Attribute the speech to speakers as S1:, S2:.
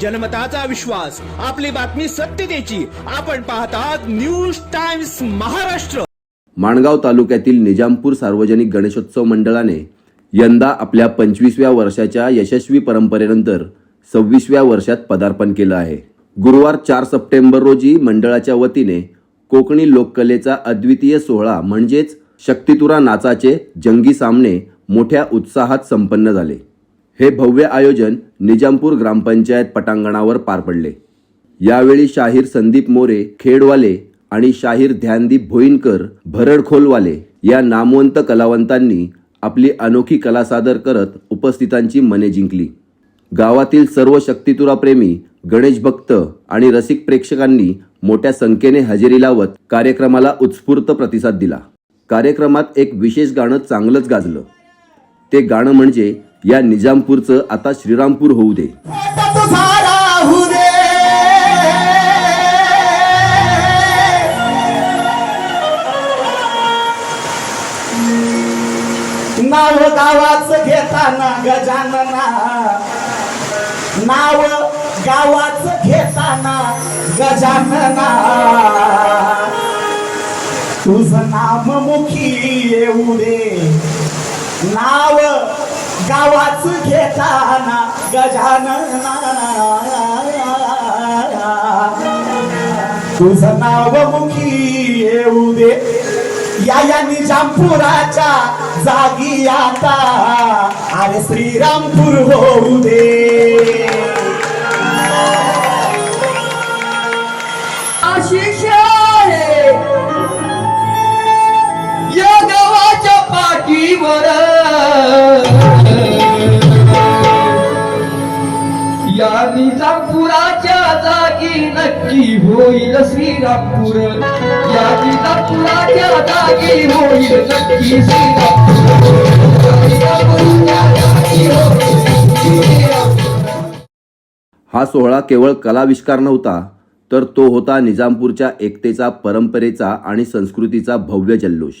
S1: जनमताचा विश्वास आपली बातमी सत्यतेची आपण पाहतात न्यूज टाइम्स महाराष्ट्र.
S2: माणगाव तालुक्यातील निजामपूर सार्वजनिक गणेशोत्सव मंडळाने यंदा आपल्या पंचवीसव्या वर्षाच्या यशस्वी परंपरेनंतर सव्वीसव्या वर्षात पदार्पण केलं आहे. गुरुवार चार सप्टेंबर रोजी मंडळाच्या वतीने कोकणी लोककलेचा अद्वितीय सोहळा म्हणजेच शक्तितुरा नाचाचे जंगी सामने मोठ्या उत्साहात संपन्न झाले. हे भव्य आयोजन निजामपूर ग्रामपंचायत पटांगणावर पार पडले. यावेळी शाहीर संदीप मोरे खेडवाले आणि शाहीर ध्यानदीप भोईनकर भरडखोलवाले या नामवंत कलावंतांनी आपली अनोखी कला सादर करत उपस्थितांची मने जिंकली. गावातील सर्व शक्तितुराप्रेमी गणेश भक्त आणि रसिक प्रेक्षकांनी मोठ्या संख्येने हजेरी लावत कार्यक्रमाला उत्स्फूर्त प्रतिसाद दिला. कार्यक्रमात एक विशेष गाणं चांगलंच गाजलं. ते गाणं म्हणजे या निजामपूरचं आता श्रीरामपूर होऊ दे.
S3: नाव गावाच घेताना गजानना. नाव गावाच घेताना गजानना. नाव गावाच घेताना गजानन तुझं नाव मुखी येऊ दे. या या निजामपुराच्या जागी आता. अरे श्रीरामपूर होऊ दे.
S4: आशिष आहे. या गावाच्या पाठीवर निजामपुराच्या जागी नक्की होईल श्रीरामपूर या निजामपुराच्या जागी होईल नक्की श्रीरामपूर.
S2: हा सोहळा केवळ कलाविष्कार नव्हता तर तो होता निजामपूरच्या एकतेचा परंपरेचा आणि संस्कृतीचा भव्य जल्लोष